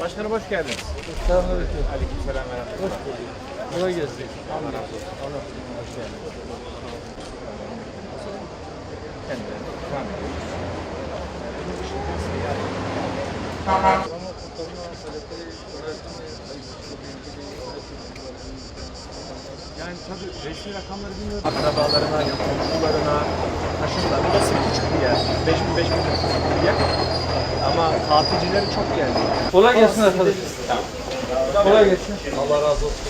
Başkanım hoş geldiniz. Selamünaleyküm. Aleykümselam ve rahmetullah. Hoş bulduk. Kolay gelsin. Allah razı olsun. Allah Hoş geldiniz. Kendilerine ikram ediyoruz. Yani tabii resmi rakamları bilmiyorum. Akrabalarına, komşularına, taşınlar. Burası küçük bir yer. 5000 5000 nüfuslu bir yer. Ama tatilcileri çok geldi. Kolay gelsin arkadaşlar. Kolay gelsin. Allah razı olsun.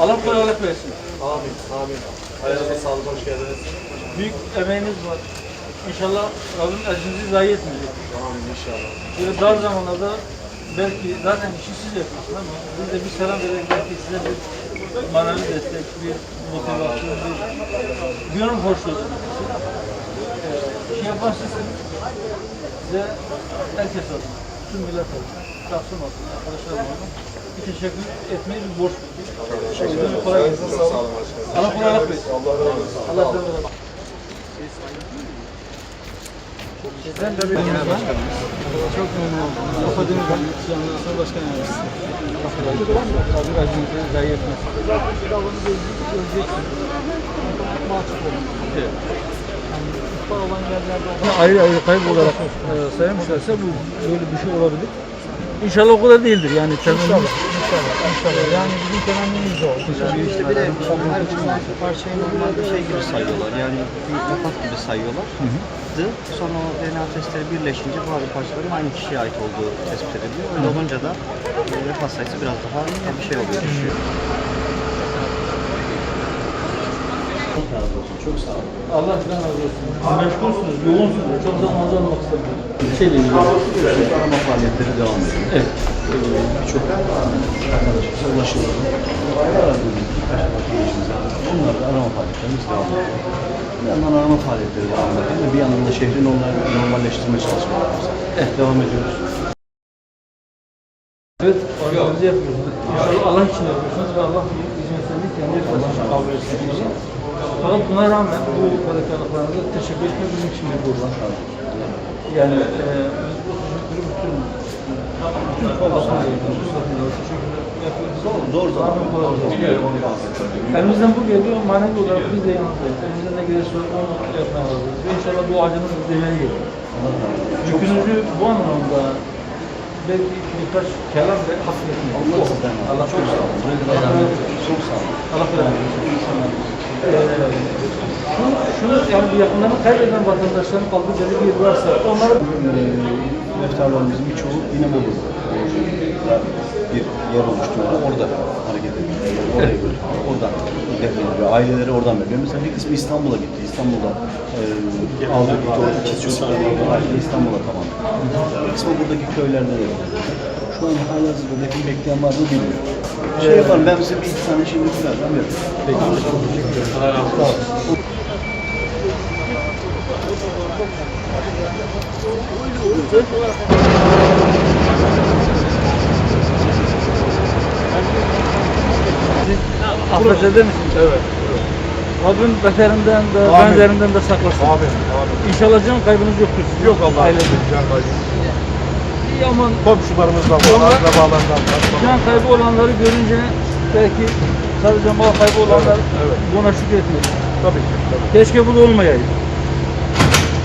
Allah kolaylık versin. Amin. Amin. Hayırlı sağlık, hoş geldiniz. Büyük emeğiniz var. İnşallah Rabbim ecrinizi zayi etmeyecek. Amin inşallah. Böyle dar zamanlarda belki zaten işi siz yapıyorsunuz ama biz de bir selam vererek belki size bir manevi destek, bir motivasyon, bir gönül hoşluğu. Ee, şey yapan sizsiniz. Size herkes olsun, tüm millet olsun, şahsım olsun, arkadaşlarım olsun. Bir teşekkür etmeyi bir borç. Teşekkür ederim. Kolay gelsin. Sağ olun başkanım. Allah kolaylık versin. Allah razı olsun. Allah kolaylık versin. Sizden de bir Çok memnun oldum. Akademi Camiası Başkan Yardımcısı. Kadir Acun'u zayi etmez. Bunu göreceksin. Mahcup olun. Evet. Yani ihbar olan yerlerde olan... Ayrı ayrı kayıp olarak e, saymışlarsa bu böyle bir şey olabilir. İnşallah o kadar değildir yani temennimiz. İnşallah. İnşallah. Yani bizim temennimiz o. İşte bir de her parçayı normal bir şey gibi sayıyorlar. Yani bir vefat gibi sayıyorlar. Sonra o DNA testleri birleşince bazı parçaların aynı kişiye ait olduğu tespit ediliyor. Öyle olunca da e, vefat sayısı biraz daha bir şey oluyor, düşüyor. Çok sağ olun. Allah sizden razı olsun. Meşgulsünüz, yoğunsunuz. Çok zamanınızı almak istemiyorum. Bir şeyle ilgili. Arama faaliyetleri devam ediyor. Evet. Birçok arkadaşımıza ulaşıyorlar. Aradığımız birkaç arkadaşımız var. Onlar da arama faaliyetlerimiz devam ediyor. Bir yandan arama faaliyetleri devam ediyor. Bir yandan da şehrin onları normalleştirme çalışmalarımız devam ediyoruz. Evet, organize yapıyorsunuz. İnşallah Allah için yapıyorsunuz ve Allah hizmetlerini kendi kabul etsin. Fakat buna rağmen bu fedakarlıklarınıza teşekkür etmek bizim için bir gurur. Yani e, biz bu teşekkürü bütün bütün kollarına yapıyoruz. Zor zaman. Biliyorum. Elimizden bu geliyor, manevi olarak biz de yanındayız. Elimizden ne gelirse onu yapmaya hazırız. İnşallah bu acının üzerine gelir. Yükünüzü bu anlamda belki birkaç kelam ve hafifletmeyin. Allah sizden razı Allah Çok sağ olun. Çok sağ olun. Allah versin. Ee, şunu, şunu yani bu yakınlarını kaybeden vatandaşların kaldığı belli bir varsa onları Ee, Meftarlarımızın birçoğu İnebolu bir yer oluşturuyor. Orada hareket ediyor. Oraya götürüyor. Oradan defnediliyor. Aileleri oradan veriyor. Mesela bir kısmı İstanbul'a gitti. İstanbul'da e, aldı gitti. Orada ikiz İstanbul'a tamam. Bir kısmı buradaki köylerde de var. Şu an hala hazırda defin bekleyen var mı bilmiyorum. Şey yaparım ben size bir iki tane şimdi birazdan veririm. Peki. Çok teşekkür ederim. Sağ olun. affeder misiniz? Evet. Rabbim beterinden de benzerinden de saklasın. Amin. Amin. İnşallah can kaybınız yoktur. sizin. Yok Allah. Ailede. İyi aman Komşularımızdan akrabalardan can kaybı olanları görünce belki sadece mal kaybı olanlar evet. buna şükretmiyor. Tabii ki. Tabii. Keşke bu da olmayaydı.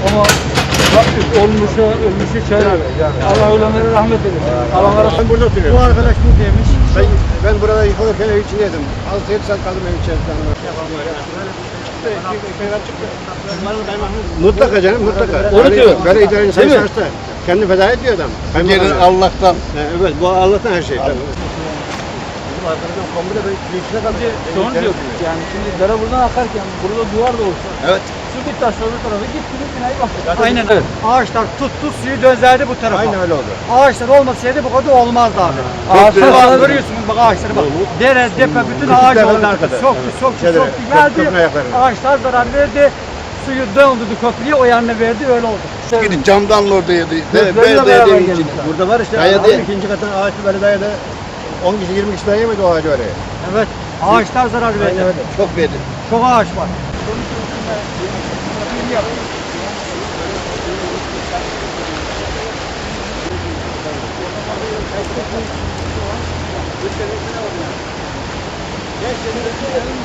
Ama olmuşa, ölmüşe çare. Yani, yani. Allah ölenlere rahmet eylesin. Allah'a Ben burada oturuyorum. Bu arkadaş buradaymış. Ben, ben burada yıkılırken ev içindeydim. 6-7 saat kaldım ev içerisinde. Mutlaka canım mutlaka. Onu Hani diyor. Böyle idare insan şanslı. Kendi feda ediyor adam. Gelin Allah'tan. Evet bu Allah'tan her şey. Tabii. Bu arkadaşın komple böyle içine kaldı. Şunu diyor. Yani şimdi dere buradan akarken burada duvar da olsa. Evet. Su bir taş öbür tarafa gitti bir binayı bastı. Aynen evet. Ağaçlar tuttu suyu dönzerdi bu tarafa. Aynen öyle oldu. Ağaçlar olmasaydı bu kadar olmazdı abi. Ağaçlar Ağaçlar var. görüyorsunuz bak ağaçları bak. Dere, depe bütün ağaç onlar. kadar. Soktu, soktu, soktu. Geldi. Ağaçlar zarar verdi. Suyu döndürdü köprüye o yanına verdi öyle oldu. Gidin camdan oradaydı. Böyle de gelmişler. Burada var işte Dayadı. Dayadı. ikinci katın ağaçı böyle dayadı. 10 kişi 20 kişi dayayamadı o ağacı oraya. Evet. Ağaçlar zarar verdi. Aynen öyle. Çok verdi. Çok ağaç var.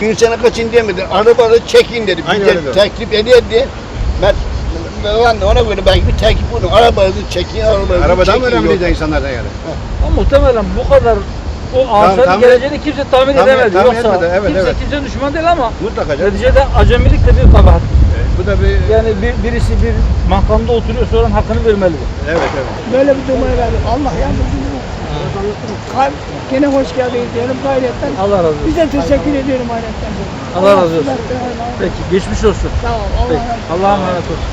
Bir sene kaçın demedi. Arabanı çekin dedi. Bir Aynen de teklif ederdi. Ben ben de ona göre belki bir teklif buldum. Arabanızı çekin, arabanızı Arabadan çekin. mı önemliydi insanlardan yani? Ama muhtemelen bu kadar o ağaçların tahmin- geleceğini kimse tahmin, tahmin- edemedi. tahmin Yoksa etmedi, evet, kimse evet. kimsenin düşman değil ama Mutlaka canım. neticede acemilik de bir kabahat. Bu da bir... Yani bir, birisi bir makamda oturuyor sonra hakkını vermelidir. Evet evet. Böyle bir duruma geldik. Allah yardımcımız olsun. Kalp, gene hoş geldiniz diyelim gayretten. Allah razı olsun. Bize teşekkür ediyorum hayretten. Allah razı olsun. Peki geçmiş olsun. Sağ ol. Allah Peki. razı olsun. Allah'a emanet olsun.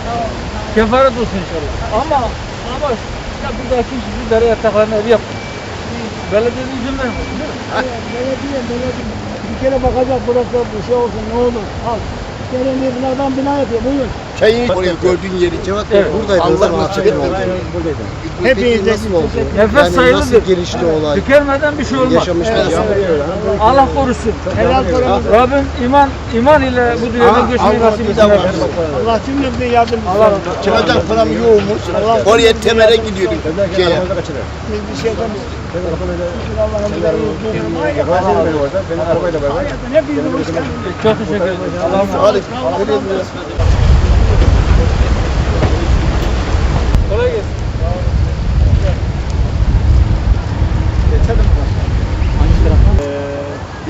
Kefaret olsun inşallah. Ama ama ya bir daha kimse bir dere yataklarına ev yapmıyor. Belediyenin izin vermiyor değil mi? Belediye, belediye. Bir kere bakacak burası bir şey olsun ne olur. Al. Gelin bunlardan bina yapıyor. Buyur. Çayın oraya gördüğün yeri cevap Evet. Allah nasip etmedi. Hepiniz nasıl oldu? Nefes sayılıdır. gelişti olay? Tükenmeden bir şey olmaz. Yaşamışlar. Allah korusun. Helal paramız. Rabbim iman iman ile bu dünyadan göçmeyi nasip etsin. Allah cümlemizin yardımcısı. Allah razı olsun. Çıkacak param yoğunmuş. Oraya temele gidiyordum. Şeye. Biz bir şey geldiniz. Çok teşekkür ederim. Allah'a emanet olun. Kolay gelsin.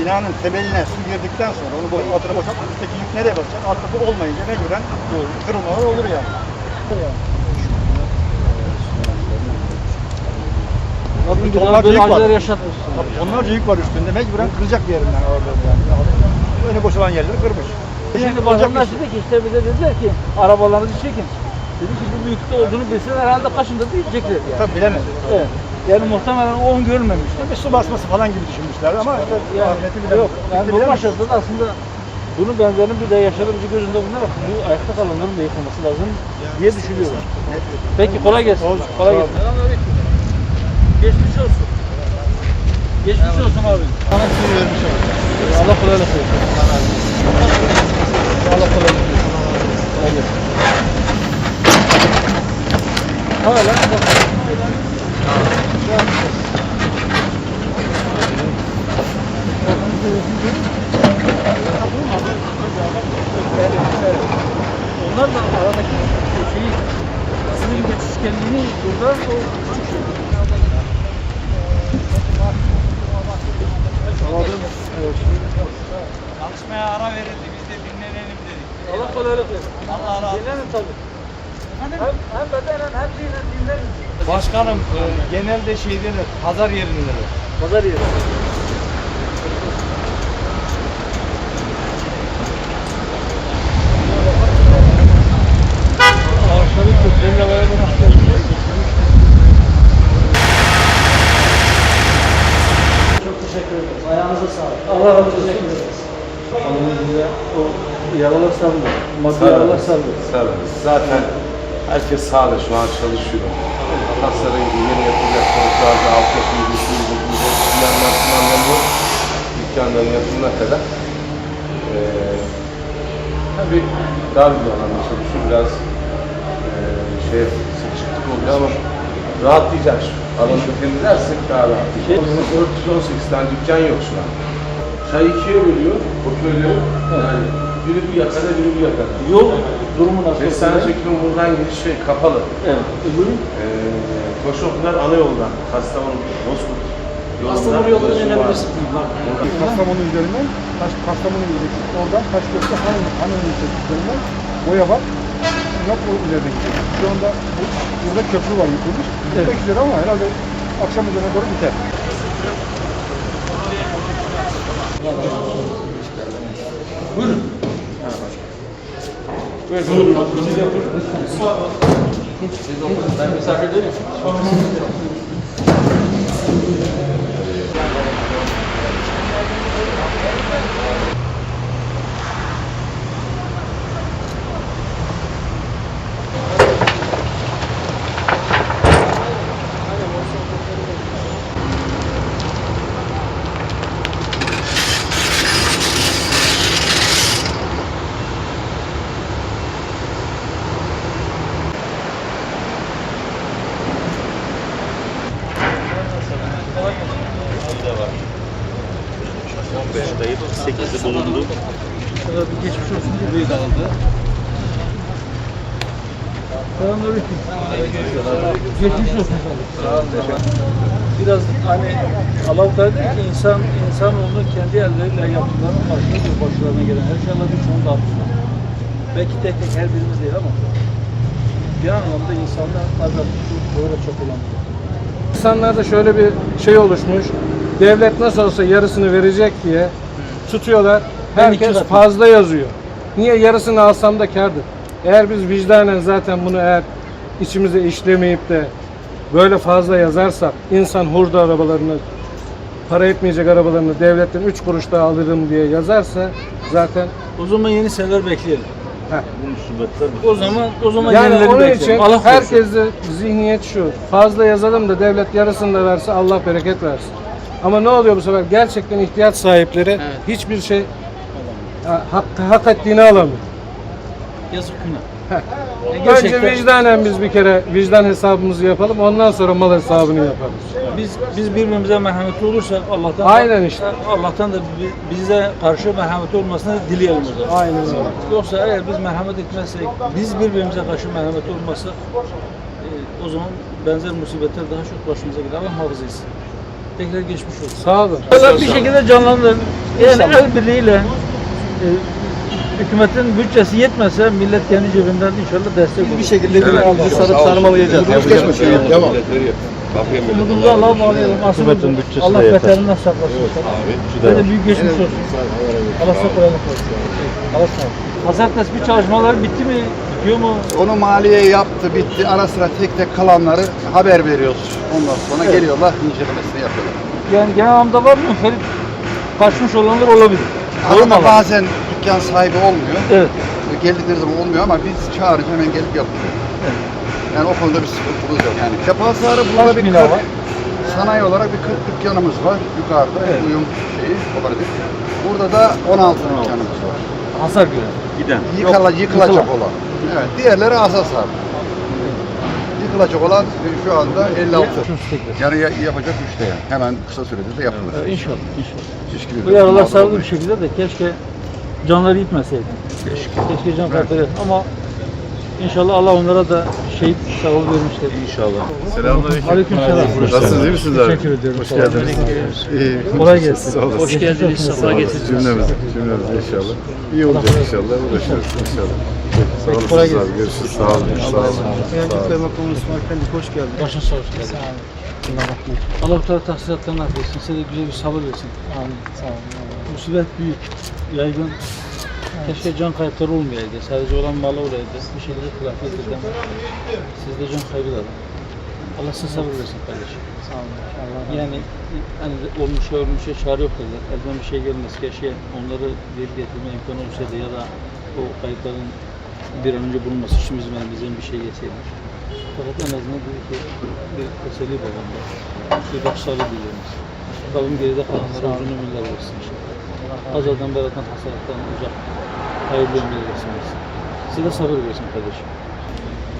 Binanın temeline su girdikten sonra onu boş, altına boşalt, üstteki yük nereye basacak? Altyapı olmayınca mecburen kırılmalar olur yani. Rabbim bir Tonlar daha böyle büyük var. acılar yaşatmasın. Tabii onlarca yük var üstünde, mecburen kıracak bir yerinden orada yani. Önü boşalan yerleri kırmış. Şimdi vatandaş dedi ki işte bize dediler ki arabalarınızı çekin. Dedi ki bu büyüklükte olduğunu bilseler herhalde kaşında diyecekler yani. Tabii bilemez. Evet. Yani muhtemelen o görmemiş. Bir su basması falan gibi düşünmüşler ama işte Yani, bilemez. yok. Yani bilemez. şartlarda aslında bunun benzerini bir de yaşadığımızı gözünde bulunarak bu ayakta kalanların da yıkılması lazım diye düşünüyorlar. Peki kolay gelsin. Olsun, Kolay gelsin. Geçmiş olsun. Geçmiş olsun abi. Sana bir vermiş Allah kolaylık versin. Allah kolaylık versin. Kolay gelsin. Hala Onlar da aradaki şeyi sınır geçişkenliğini burada o küçük şey. Çalışmaya ara verildi. Biz de dinlenelim dedik. Allah kolaylık versin. Allah razı olsun. Dinlenin tabii. Hem, hem bedenen hem zihnen dinlenin. Başkanım e, genelde şeyde de pazar yerinde de. Pazar yeri. Ağaçların köklerine beraber hastalıklar. Çok teşekkür ederiz. Ayağınıza sağlık. Allah razı olsun. Hanımefendiye o yaralar sardı. Maddi yaralar sardı. Sararız. Zaten herkes sahada şu an çalışıyor. Hastaların yeni yapılacak konutlarda altyapıyı düşünüldü. Planlar planlanıyor. Dükkanların yapımına kadar. Ee, tabii dar bir alanda çalışıyor. Biraz ee, şey sıkışıklık oluyor ama rahatlayacak. Alanı temizlersek daha rahatlayacak. 418 tane dükkan yok şu an. Çay ikiye bölüyor o köyleri. Yani biri bu yakada, biri bu yakada. Yol durumu nasıl? Beslenme çekimi buradan giriş şey kapalı. Evet. Öbürü? Ee, Koşoklar ana yoldan, Kastamonu, Bozkurt. Kastamonu yoldan inebilirsin. Kastamonu üzerinden, Taş, Kastamonu gidecek. Oradan Taşköprü Han, Han üzerinden boya var. Yok o üzerine gidecek. Şu anda bu, burada köprü var yıkılmış. Bitmek üzere ama herhalde akşam üzerine doğru biter. Değilim. 15'teyim. 8'i bulundu. Bir geçmiş olsun diye büyük aldı. Selamünaleyküm. Geçmiş olsun. Biraz hani Allah diyor ki insan insan onu kendi elleriyle yaptıklarının karşılığı bir başlarına gelen her şey Allah birçoğunu da. Belki tek tek her birimiz değil ama bir anlamda insanlar bazen böyle çok olan. İnsanlarda şöyle bir şey oluşmuş. Devlet nasıl olsa yarısını verecek diye tutuyorlar. Herkes fazla yazıyor. Niye yarısını alsam da kârdır. Eğer biz vicdanen zaten bunu eğer içimize işlemeyip de böyle fazla yazarsak insan hurda arabalarını para etmeyecek arabalarını devletten 3 kuruş daha alırım diye yazarsa zaten O zaman yeni seneler bekleyelim. Heh. O zaman o zaman yani onun bekleyelim. için Allah herkeste zihniyet şu. Fazla yazalım da devlet yarısını da verse Allah bereket versin. Ama ne oluyor bu sefer? Gerçekten ihtiyaç sahipleri hiçbir şey ha, hak, hak ettiğini alamıyor. yazık günah. E, Önce gerçekten vicdanen biz bir kere vicdan hesabımızı yapalım. Ondan sonra mal hesabını yaparız. biz biz birbirimize merhametli olursak Allah'tan Aynen işte. Allah'tan da bi- bize karşı merhametli olmasını dileyelim o zaman. Aynen öyle. Yoksa eğer biz merhamet etmezsek, biz birbirimize karşı merhametli olmazsak e, o zaman benzer musibetler daha çok başımıza gelir. Allah etsin. Tekrar geçmiş olsun. Sağ olun. Böyle bir şekilde canlanır. Yani el birliğiyle e, hükümetin bütçesi yetmese millet kendi cebinden inşallah destek olur. Bir şekilde Bizi sarıp sarmalayacağız. Devam. Umudumuzu Allah'a bağlayalım. Asıl Allah beterinden saklasın. Böyle büyük geçmiş olsun. Allah versin. Allah sağ olun. Pazar tespih çalışmaları bitti mi? Bitiyor mu? Onu maliye yaptı, bitti. Ara sıra tek tek kalanları haber veriyoruz. Ondan sonra geliyorlar, incelemesini yapıyorlar. Yani genel anlamda var mı? Ferit kaçmış olanlar olabilir. Allah? bazen dükkan sahibi olmuyor. Evet. Geldikleri zaman olmuyor ama biz çağırınca hemen gelip yapıyoruz. Yani o konuda bir sıkıntımız yok. Yani Kepansarı burada Kaç bir bina 40, var? sanayi olarak bir 40 dükkanımız var yukarıda. Uyum şeyi, kooperatif. Burada da 16 dükkanımız var. Hasar gören. Giden. Yıkala, yıkılacak olan. Evet. Diğerleri asas abi. Yıkılacak olan şu anda 56. Yani ya- yapacak üçte yani. Hemen kısa sürede de yapılır. Ee, İnşallah. inşallah. Gibi Bu yaralar sarılı bir şekilde de keşke canları gitmeseydi. Keşke, can kayıpları ama inşallah Allah onlara da şehit sevabı vermiştir. İnşallah. Selamünaleyküm. Aleyküm selam. Nasılsınız iyi misiniz abi? Teşekkür ediyorum. Hoş geldiniz. İyi. Kolay gelsin. Sağ olasın. Hoş geldiniz. Safa getirdiniz. Cümlemiz, cümlemiz inşallah. İyi olacak inşallah. Uğraşıyoruz inşallah. Sağ olasın kolay abi. Görüşürüz. Sağ olun. Sağ olun. Sağ olun. Kaymakamı İsmail Pendik hoş geldin. Başın sağ olsun. Allah Teala tahsilatlarını affetsin. Size de güzel bir sabır versin. Amin. Sağ olun. Musibet büyük, yaygın. Keşke can kayıpları olmayaydı. Sadece olan malı olaydı. Bir şekilde telafi edildi ama siz de can kaybı da var. Allah size sabır versin kardeşim. Sağ olun. Yani hani olmuşa ölmüşe çare yok dediler. Elden bir şey gelmez. Keşke onları geri getirme imkanı olsaydı ya da o kayıpların bir an önce bulunması için bizim elimizden bir şey geçseydi. Fakat en azından dedi ki bir teselli babamda. Bir başsağlığı diliyoruz. Rabbim geride kalanlara uzun ömürler versin inşallah. Azaldan berattan hastalıktan uzak. Hayırlı ömürler versin. bize. Size de sabır versin kardeşim.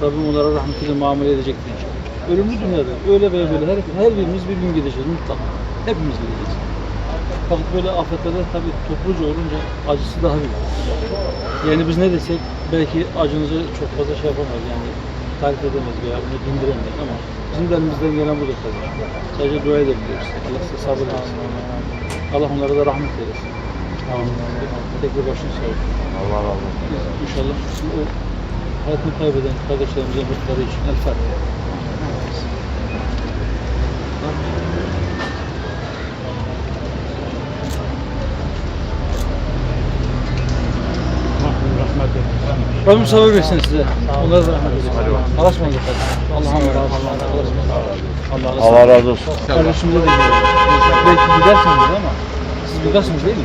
Rabbim onlara rahmetiyle muamele edecektir inşallah. Ölümlü dünyada öyle veya böyle her, her birimiz bir gün gideceğiz mutlaka. Hepimiz gideceğiz. Fakat böyle afetlerde tabii topluca olunca acısı daha büyük. Yani biz ne desek belki acınızı çok fazla şey yapamayız yani tarif edemeyiz veya bunu dindiremeyiz ama bizim de elimizden gelen budur tabii. Sadece dua edebiliyoruz. Allah size sabır versin. Allah onlara da rahmet eylesin. Tekrar başını sağ olsun. Allah razı olsun. Biz inşallah o hayatını kaybeden kardeşlerimizin ruhları için El Fatiha. Rabbim sabır versin size. Onlara da rahmet eylesin. Allah'a ısmarladık. Allah'a emanet olun. Allah razı olsun. Kardeşimize de gidiyoruz. Belki gidersiniz ama siz buradasınız değil mi?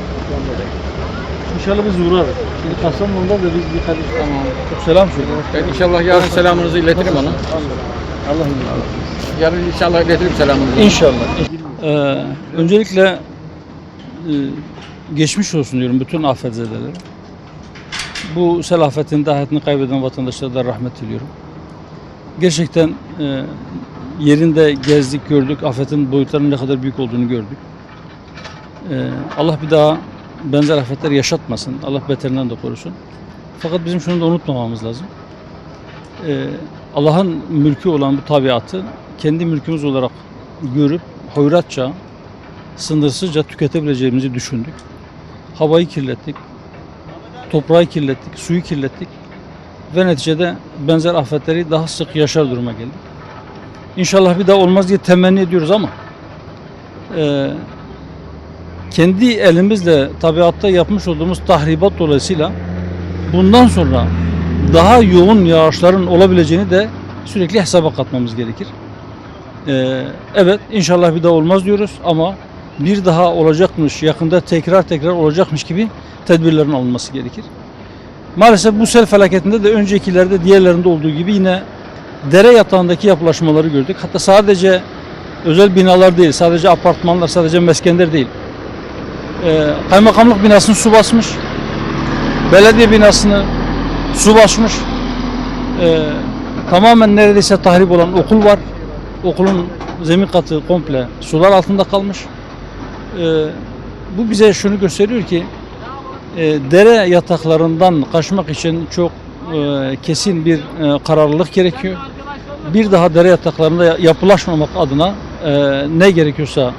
İnşallah biz uğrarız. Şimdi Kastamonu'da da biz bir kardeş tamam. Çok selam söylüyorum. Ben inşallah yarın selamınızı iletirim ona. Allah'ım izniyle. Yarın inşallah iletirim selamınızı. İnşallah. Ee, öncelikle e, geçmiş olsun diyorum bütün afetzedelere. Bu sel afetinde hayatını kaybeden vatandaşlara da rahmet diliyorum. Gerçekten e, yerinde gezdik, gördük. Afetin boyutlarının ne kadar büyük olduğunu gördük. Ee, Allah bir daha benzer afetler yaşatmasın. Allah beterinden de korusun. Fakat bizim şunu da unutmamamız lazım. Ee, Allah'ın mülkü olan bu tabiatı kendi mülkümüz olarak görüp hoyratça, sınırsızca tüketebileceğimizi düşündük. Havayı kirlettik, toprağı kirlettik, suyu kirlettik ve neticede benzer afetleri daha sık yaşar duruma geldik. İnşallah bir daha olmaz diye temenni ediyoruz ama e, kendi elimizle tabiatta yapmış olduğumuz tahribat dolayısıyla bundan sonra daha yoğun yağışların olabileceğini de sürekli hesaba katmamız gerekir. E, evet inşallah bir daha olmaz diyoruz ama bir daha olacakmış, yakında tekrar tekrar olacakmış gibi tedbirlerin alınması gerekir. Maalesef bu sel felaketinde de öncekilerde diğerlerinde olduğu gibi yine dere yatağındaki yapılaşmaları gördük. Hatta sadece özel binalar değil, sadece apartmanlar, sadece meskenler değil. Ee, kaymakamlık binasını su basmış. Belediye binasını su basmış. Ee, tamamen neredeyse tahrip olan okul var. Okulun zemin katı komple sular altında kalmış. Ee, bu bize şunu gösteriyor ki e, dere yataklarından kaçmak için çok e, kesin bir e, kararlılık gerekiyor. Bir daha dere yataklarında ya- yapılaşmamak adına e, ne gerekiyorsa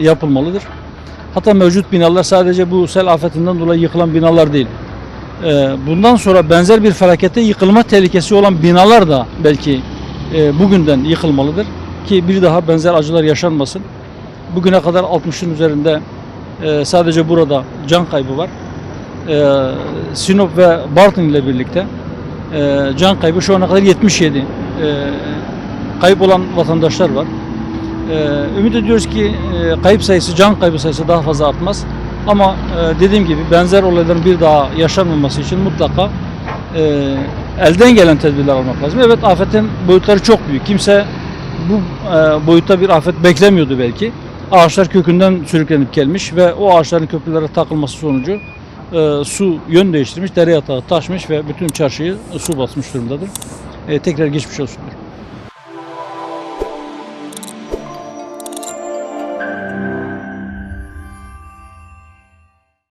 e, yapılmalıdır. Hatta mevcut binalar sadece bu sel afetinden dolayı yıkılan binalar değil. E, bundan sonra benzer bir felakete yıkılma tehlikesi olan binalar da belki e, bugünden yıkılmalıdır ki bir daha benzer acılar yaşanmasın. Bugüne kadar 60'ın üzerinde e, sadece burada can kaybı var. E, Sinop ve Bartın ile birlikte can kaybı şu ana kadar 77 e, kayıp olan vatandaşlar var. E, ümit ediyoruz ki e, kayıp sayısı, can kaybı sayısı daha fazla artmaz. Ama e, dediğim gibi benzer olayların bir daha yaşanmaması için mutlaka e, elden gelen tedbirler almak lazım. Evet afetin boyutları çok büyük. Kimse bu boyutta bir afet beklemiyordu belki. Ağaçlar kökünden sürüklenip gelmiş ve o ağaçların köprülere takılması sonucu e, su yön değiştirmiş, dere yatağı taşmış ve bütün çarşıyı su basmış durumdadır. E, tekrar geçmiş olsun.